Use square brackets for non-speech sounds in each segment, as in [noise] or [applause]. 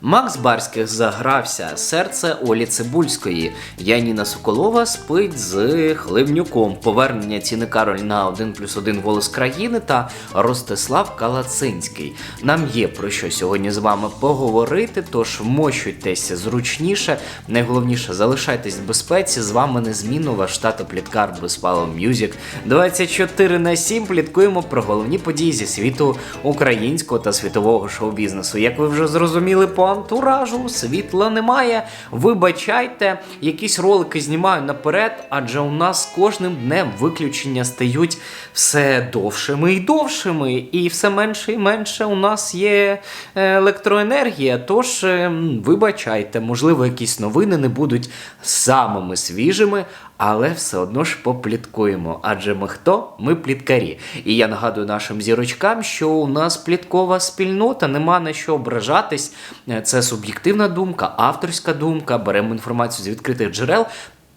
Макс Барських загрався, серце Олі Цибульської. Яніна Соколова спить з Хливнюком. Повернення Ціни Кароль на 1 плюс 1 голос країни та Ростислав Калацинський. Нам є про що сьогодні з вами поговорити, тож вмощуйтеся зручніше. Найголовніше, залишайтесь в безпеці. З вами незмінно ваш штат Пліткар Безпало Мюзік. 24 на 7 пліткуємо про головні події зі світу українського та світового шоу-бізнесу. Як ви вже зрозуміли по антуражу, світла немає. Вибачайте, якісь ролики знімаю наперед, адже у нас кожним днем виключення стають все довшими і довшими, і все менше і менше у нас є е, електроенергія. Тож е, вибачайте, можливо, якісь новини не будуть самими свіжими. Але все одно ж попліткуємо. Адже ми хто? Ми пліткарі. І я нагадую нашим зірочкам, що у нас пліткова спільнота, нема на що ображатись. Це суб'єктивна думка, авторська думка. Беремо інформацію з відкритих джерел.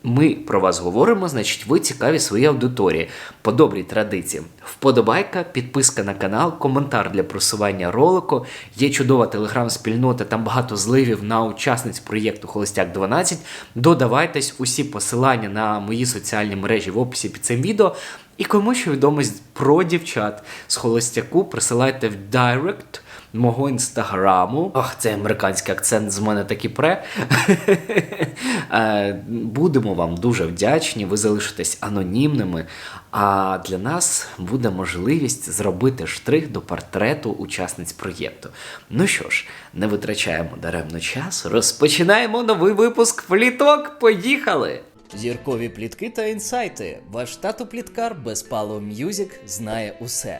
Ми про вас говоримо, значить, ви цікаві своїй аудиторії. По добрій традиції. Вподобайка, підписка на канал, коментар для просування ролику. Є чудова телеграм-спільнота, там багато зливів на учасниць проєкту Холостяк 12. Додавайтесь усі посилання на мої соціальні мережі в описі під цим відео. І кому що відомо з- про дівчат з холостяку, присилайте в Директ мого інстаграму. Ох, це американський акцент з мене таки пре. [laughs] Е, Будемо вам дуже вдячні. Ви залишитесь анонімними. А для нас буде можливість зробити штрих до портрету учасниць проєкту. Ну що ж, не витрачаємо даремно час. Розпочинаємо новий випуск пліток. Поїхали! Зіркові плітки та інсайти. Ваш тато пліткар Безпало М'юзік знає усе.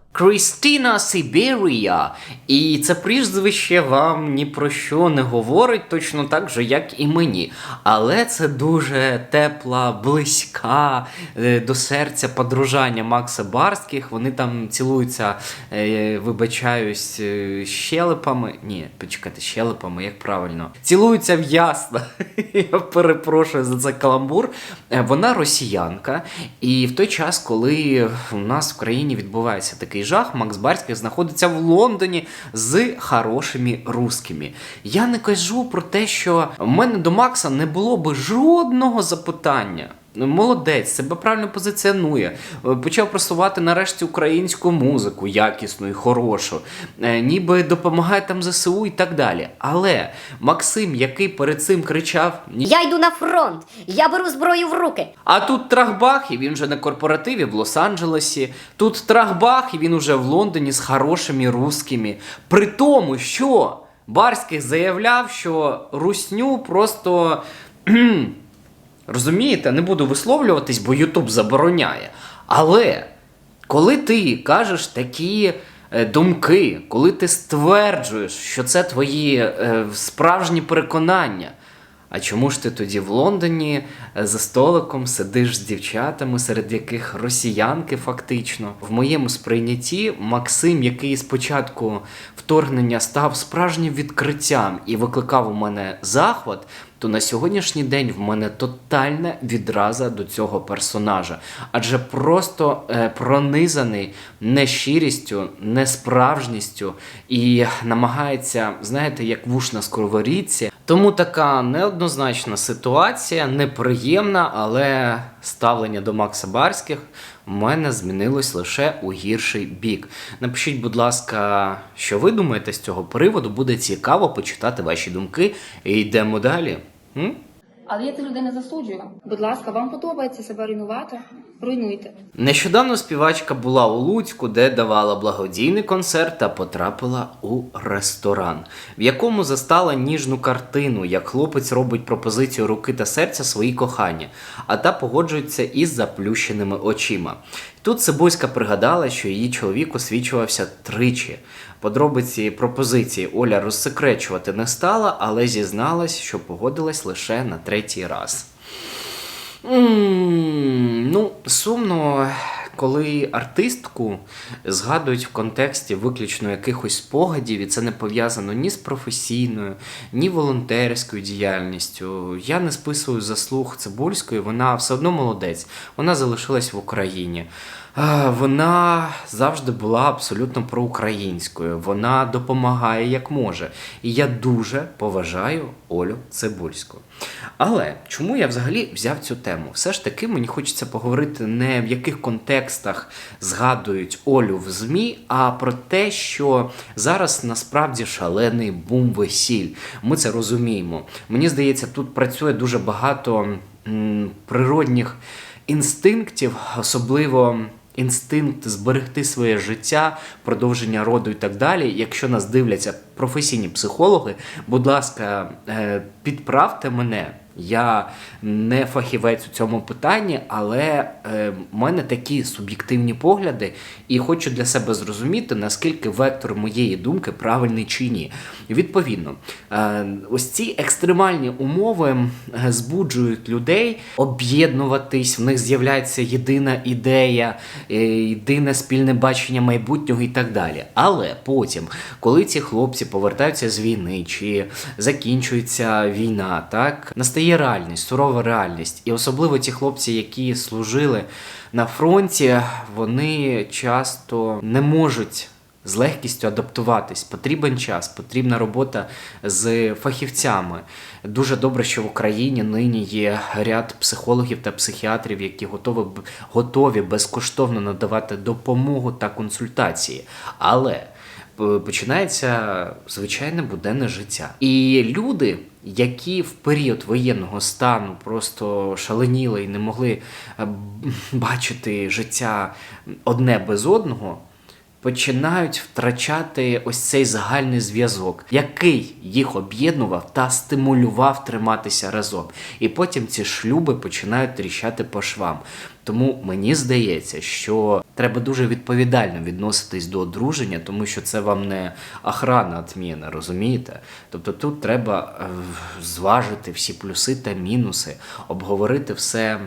Крістіна Сибірія. І це прізвище вам ні про що не говорить, точно так же, як і мені. Але це дуже тепла, близька е, до серця подружання Макса Барських. Вони там цілуються, е, вибачаюсь, е, щелепами. Ні, почекайте, щелепами, як правильно. Цілуються в ясна. [laughs] Я перепрошую за це каламбур. Вона росіянка, і в той час, коли у нас в країні відбувається такий жах, Макс Барських знаходиться в Лондоні з хорошими русскими. Я не кажу про те, що в мене до Макса не було би жодного запитання. Ну, Молодець, себе правильно позиціонує. Е, Почав просувати нарешті українську музику, якісну і хорошу, Е, ніби допомагає там ЗСУ і так далі. Але Максим, який перед цим кричав: Я йду на фронт, я беру зброю в руки. а тут трахбах, і він вже на корпоративі в Лос-Анджелесі. Тут трахбах, і він уже в Лондоні з хорошими русскими. При тому, що Барських заявляв, що русню просто. Розумієте, не буду висловлюватись, бо Ютуб забороняє. Але коли ти кажеш такі е, думки, коли ти стверджуєш, що це твої е, справжні переконання, а чому ж ти тоді в Лондоні е, за столиком сидиш з дівчатами, серед яких росіянки фактично? В моєму сприйнятті Максим, який спочатку вторгнення став справжнім відкриттям і викликав у мене захват, то на сьогоднішній день в мене тотальна відраза до цього персонажа, адже просто е, пронизаний нещирістю, несправжністю і намагається, знаєте, як вуш на сковорідці. Тому така неоднозначна ситуація, неприємна, але ставлення до Макса Барських в мене змінилось лише у гірший бік. Напишіть, будь ласка, що ви думаєте з цього приводу. Буде цікаво почитати ваші думки. І йдемо далі. М? Але я цих людей не засуджую. Будь ласка, вам подобається себе руйнувати? Руйнуйте. Нещодавно співачка була у Луцьку, де давала благодійний концерт та потрапила у ресторан, в якому застала ніжну картину, як хлопець робить пропозицію руки та серця своїй коханні, а та погоджується із заплющеними очима. Тут Цибульська пригадала, що її чоловік освічувався тричі. Подробиці пропозиції Оля розсекречувати не стала, але зізналась, що погодилась лише на третій раз. Ну, сумно, коли артистку згадують в контексті виключно якихось спогадів, і це не пов'язано ні з професійною, ні волонтерською діяльністю. Я не списую заслуг Цибульської, вона все одно молодець, вона залишилась в Україні. Вона завжди була абсолютно проукраїнською. Вона допомагає як може. І я дуже поважаю Олю Цибульську. Але чому я взагалі взяв цю тему? Все ж таки мені хочеться поговорити не в яких контекстах згадують Олю в ЗМІ, а про те, що зараз насправді шалений бум весіль. Ми це розуміємо. Мені здається, тут працює дуже багато природних інстинктів, особливо інстинкт зберегти своє життя, продовження роду і так далі. Якщо нас дивляться професійні психологи, будь ласка, е, підправте мене. Я не фахівець у цьому питанні, але е, в мене такі суб'єктивні погляди, і хочу для себе зрозуміти, наскільки вектор моєї думки правильний чи ні. Відповідно, е, ось ці екстремальні умови е, збуджують людей об'єднуватись, в них з'являється єдина ідея, е, єдине спільне бачення майбутнього і так далі. Але потім, коли ці хлопці повертаються з війни чи закінчується війна, так настає реальність, сурова реальність. І особливо ті хлопці, які служили на фронті, вони часто не можуть з легкістю адаптуватись. Потрібен час, потрібна робота з фахівцями. Дуже добре, що в Україні нині є ряд психологів та психіатрів, які готові, готові безкоштовно надавати допомогу та консультації. Але починається звичайне буденне життя. І люди, які в період воєнного стану просто шаленіли і не могли е, бачити життя одне без одного. Починають втрачати ось цей загальний зв'язок, який їх об'єднував та стимулював триматися разом. І потім ці шлюби починають тріщати по швам. Тому мені здається, що треба дуже відповідально відноситись до одруження, тому що це вам не охрана відміна, розумієте? Тобто тут треба е, зважити всі плюси та мінуси, обговорити все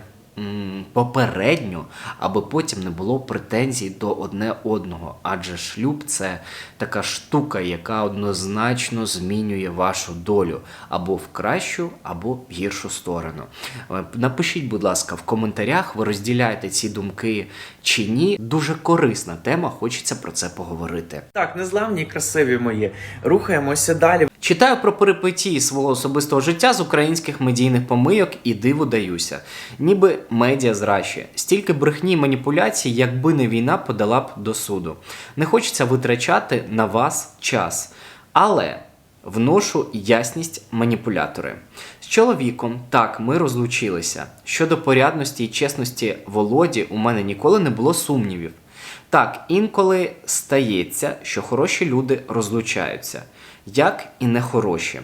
попередньо, аби потім не було претензій до одне одного. Адже шлюб це така штука, яка однозначно змінює вашу долю або в кращу, або в гіршу сторону. Е, Напишіть, будь ласка, в коментарях, ви розділяєте ці думки чи ні. Дуже корисна тема, хочеться про це поговорити. Так, незламні красиві мої. Рухаємося далі. Читаю про перипетії свого особистого життя з українських медійних помийок і диву даюся. Ніби медіа зращує. Стільки брехні і маніпуляцій, якби не війна, подала б до суду. Не хочеться витрачати на вас час. Але вношу ясність маніпулятори. З чоловіком так ми розлучилися. Щодо порядності і чесності Володі, у мене ніколи не було сумнівів. Так, інколи стається, що хороші люди розлучаються, як і нехороші.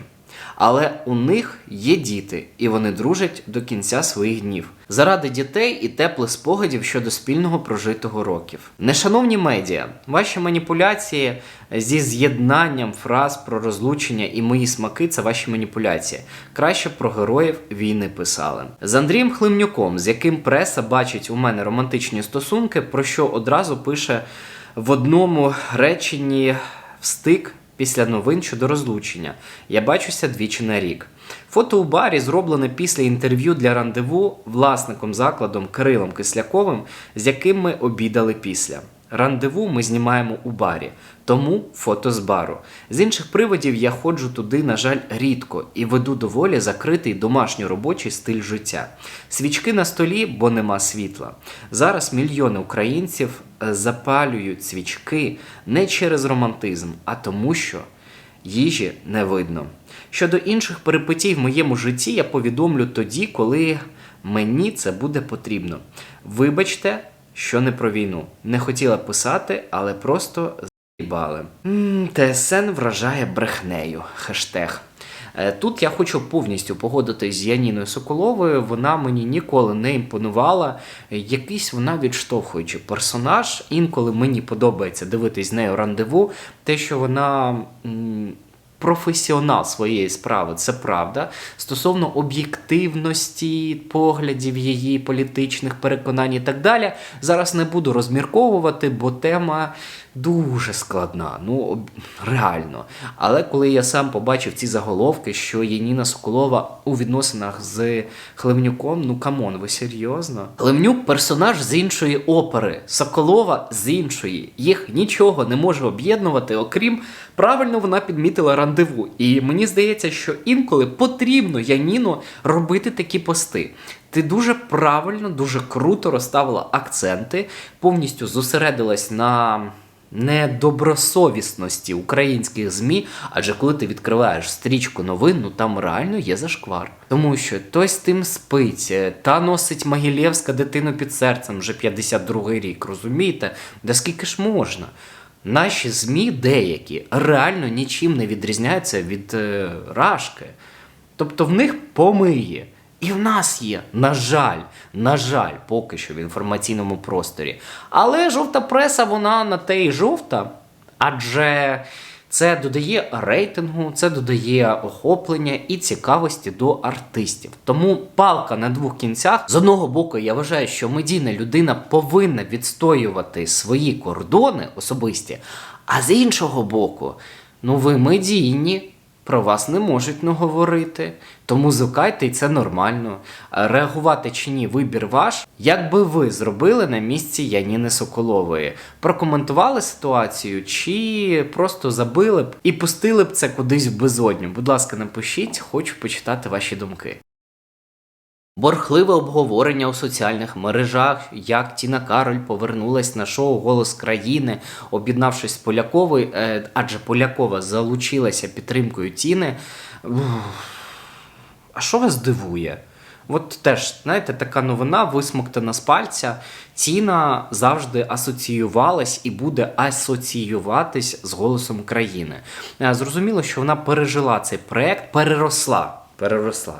Але у них є діти, і вони дружать до кінця своїх днів. Заради дітей і теплих спогадів щодо спільного прожитого років. Нешановні медіа, ваші маніпуляції зі з'єднанням фраз про розлучення і мої смаки це ваші маніпуляції. Краще про героїв війни писали. З Андрієм Хлимнюком, з яким преса бачить у мене романтичні стосунки, про що одразу пише в одному реченні встик після новин щодо розлучення. Я бачуся двічі на рік. Фото у барі зроблене після інтерв'ю для рандеву власником закладом Кирилом Кисляковим, з яким ми обідали після. Рандеву ми знімаємо у барі, тому фото з бару. З інших приводів я ходжу туди, на жаль, рідко і веду доволі закритий домашньо робочий стиль життя. Свічки на столі, бо нема світла. Зараз мільйони українців е, запалюють свічки не через романтизм, а тому, що їжі не видно. Щодо інших перипетій в моєму житті я повідомлю тоді, коли мені це буде потрібно. Вибачте, що не про війну. Не хотіла писати, але просто заїбали. ТСН вражає брехнею. Хештег. Е, Тут я хочу повністю погодитись з Яніною Соколовою. Вона мені ніколи не імпонувала. Якийсь вона відштовхуючий персонаж. Інколи мені подобається дивитись з нею рандеву. Те, що вона професіонал своєї справи, це правда. Стосовно об'єктивності поглядів її, політичних переконань і так далі, зараз не буду розмірковувати, бо тема дуже складна. Ну, реально. Але коли я сам побачив ці заголовки, що Яніна Соколова у відносинах з Хлевнюком, ну камон, ви серйозно? Хлевнюк персонаж з іншої опери, Соколова з іншої. Їх нічого не може об'єднувати, окрім правильно вона підмітила рандеву. І мені здається, що інколи потрібно Яніно робити такі пости. Ти дуже правильно, дуже круто розставила акценти, повністю зосередилась на недобросовісності українських ЗМІ, адже коли ти відкриваєш стрічку новин, ну там реально є зашквар. Тому що той з тим спить, е, та носить Могилєвська дитину під серцем вже 52-й рік, розумієте? Да скільки ж можна? Наші ЗМІ деякі реально нічим не відрізняються від е, Рашки. Тобто в них помиє. І в нас є, на жаль, на жаль, поки що в інформаційному просторі. Але жовта преса, вона на те й жовта, адже це додає рейтингу, це додає охоплення і цікавості до артистів. Тому палка на двох кінцях. З одного боку, я вважаю, що медійна людина повинна відстоювати свої кордони особисті, а з іншого боку, ну ви медійні. Про вас не можуть не говорити, тому зукайте, і це нормально. Реагувати чи ні, вибір ваш. Як би ви зробили на місці Яніни Соколової? Прокоментували ситуацію, чи просто забили б і пустили б це кудись в безодню? Будь ласка, напишіть, хочу почитати ваші думки. Борхливе обговорення у соціальних мережах, як Тіна Кароль повернулась на шоу Голос країни, об'єднавшись з Поляковою, е, адже Полякова залучилася підтримкою Тіни. А що вас дивує? От теж, знаєте, така новина висмоктана з пальця. Тіна завжди асоціювалась і буде асоціюватись з голосом країни. Е, Зрозуміло, що вона пережила цей проект, переросла. Переросла.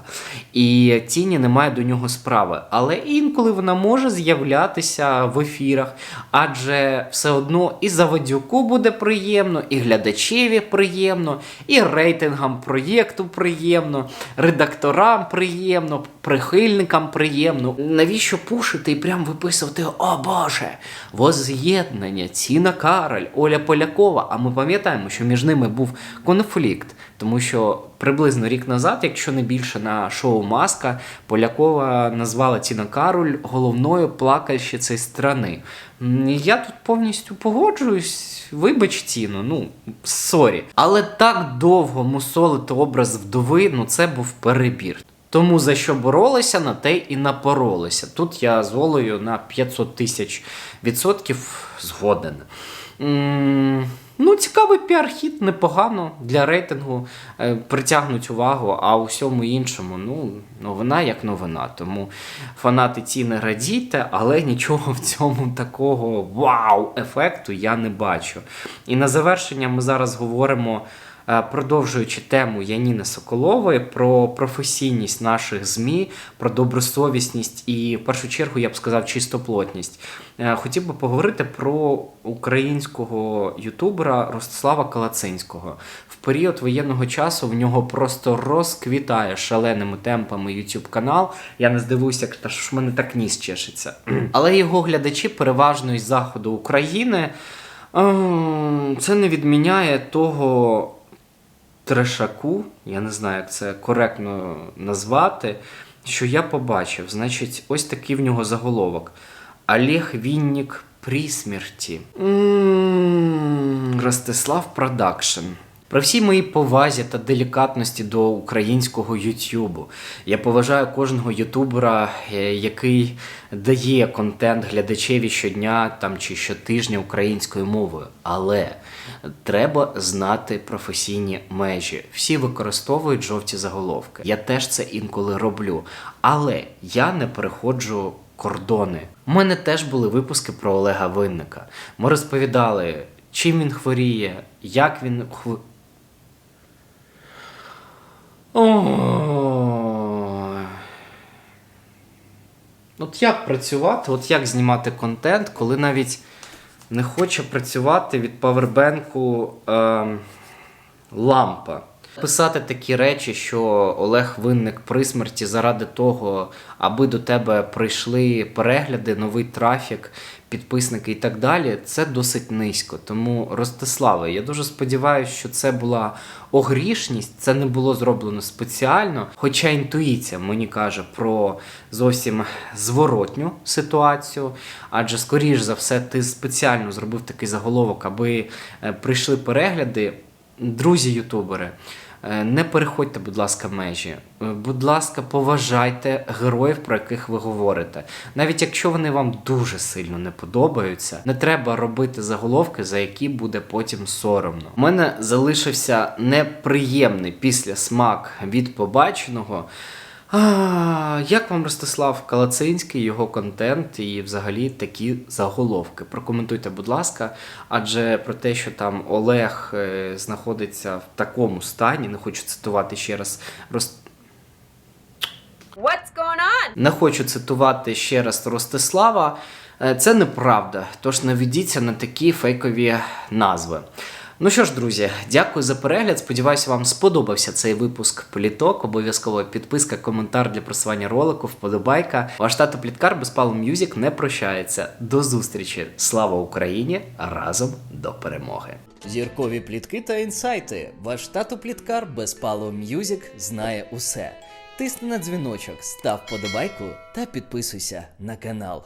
І тіні немає до нього справи. Але інколи вона може з'являтися в ефірах, адже все одно і Заводюку буде приємно, і глядачеві приємно, і рейтингам проєкту приємно, редакторам приємно, прихильникам приємно. Навіщо пушити і прям виписувати О Боже! Воз'єднання, Ціна Кароль, Оля Полякова. А ми пам'ятаємо, що між ними був конфлікт, тому що приблизно рік назад, якщо не більше, на шоу Маска Полякова назвала Тіна Кароль головною плакальщицею страни. Я тут повністю погоджуюсь. Вибач Тіну, ну сорі. Але так довго мусолити образ вдови, ну це був перебір. Тому за що боролися, на те і напоролися. Тут я з Олею на 500 тисяч відсотків згоден. Ну, цікавий піар-хід, непогано для рейтингу е, притягнуть увагу, а у всьому іншому, ну, новина як новина. Тому фанати ці не радійте, але нічого в цьому такого вау-ефекту я не бачу. І на завершення ми зараз говоримо. Е, Продовжуючи тему Яніни Соколової про професійність наших ЗМІ, про добросовісність і, в першу чергу, я б сказав, чистоплотність. Е, Хотів би поговорити про українського ютубера Ростислава Калацинського. В період воєнного часу в нього просто розквітає шаленими темпами YouTube канал. Я не здивуюся, що ж в мене так ніс чешеться. [clears throat] Але його глядачі переважно із заходу України. ем, Це не відміняє того трешаку, я не знаю, як це коректно назвати, що я побачив. Значить, ось такий в нього заголовок. Олег Віннік при смерті. Ростислав Продакшн. При всій моїй повазі та делікатності до українського Ютубу. Я поважаю кожного ютубера, е, який дає контент глядачеві щодня там, чи щотижня українською мовою. Але треба знати професійні межі. Всі використовують жовті заголовки. Я теж це інколи роблю. Але я не переходжу кордони. У мене теж були випуски про Олега Винника. Ми розповідали, чим він хворіє, як він хв... Ой. От як працювати, от як знімати контент, коли навіть не хоче працювати від павербенку ем, лампа. Писати такі речі, що Олег винник при смерті заради того, аби до тебе прийшли перегляди, новий трафік, підписники і так далі, це досить низько. Тому, Ростиславе, я дуже сподіваюся, що це була огрішність, це не було зроблено спеціально. Хоча інтуїція мені каже про зовсім зворотню ситуацію, адже, скоріш за все, ти спеціально зробив такий заголовок, аби е, прийшли перегляди. Друзі ютубери, е, не переходьте, будь ласка, межі. Е, Будь ласка, поважайте героїв, про яких ви говорите. Навіть якщо вони вам дуже сильно не подобаються, не треба робити заголовки, за які буде потім соромно. У мене залишився неприємний післясмак від побаченого. А, як вам Ростислав Калацинський, його контент і взагалі такі заголовки? Прокоментуйте, будь ласка. Адже про те, що там Олег е, знаходиться в такому стані, не хочу цитувати ще раз Рост... What's going on? Не хочу цитувати ще раз Ростислава. Е, Це неправда. Тож не ведіться на такі фейкові назви. Ну що ж, друзі, дякую за перегляд. Сподіваюся, вам сподобався цей випуск Політок. Обов'язково підписка, коментар для просування ролику, вподобайка. Ваш тато Пліткар без Палу М'юзік не прощається. До зустрічі! Слава Україні! Разом до перемоги! Зіркові плітки та інсайти. Ваш тато Пліткар без Палу М'юзік знає усе. Тисни на дзвіночок, став подобайку та підписуйся на канал.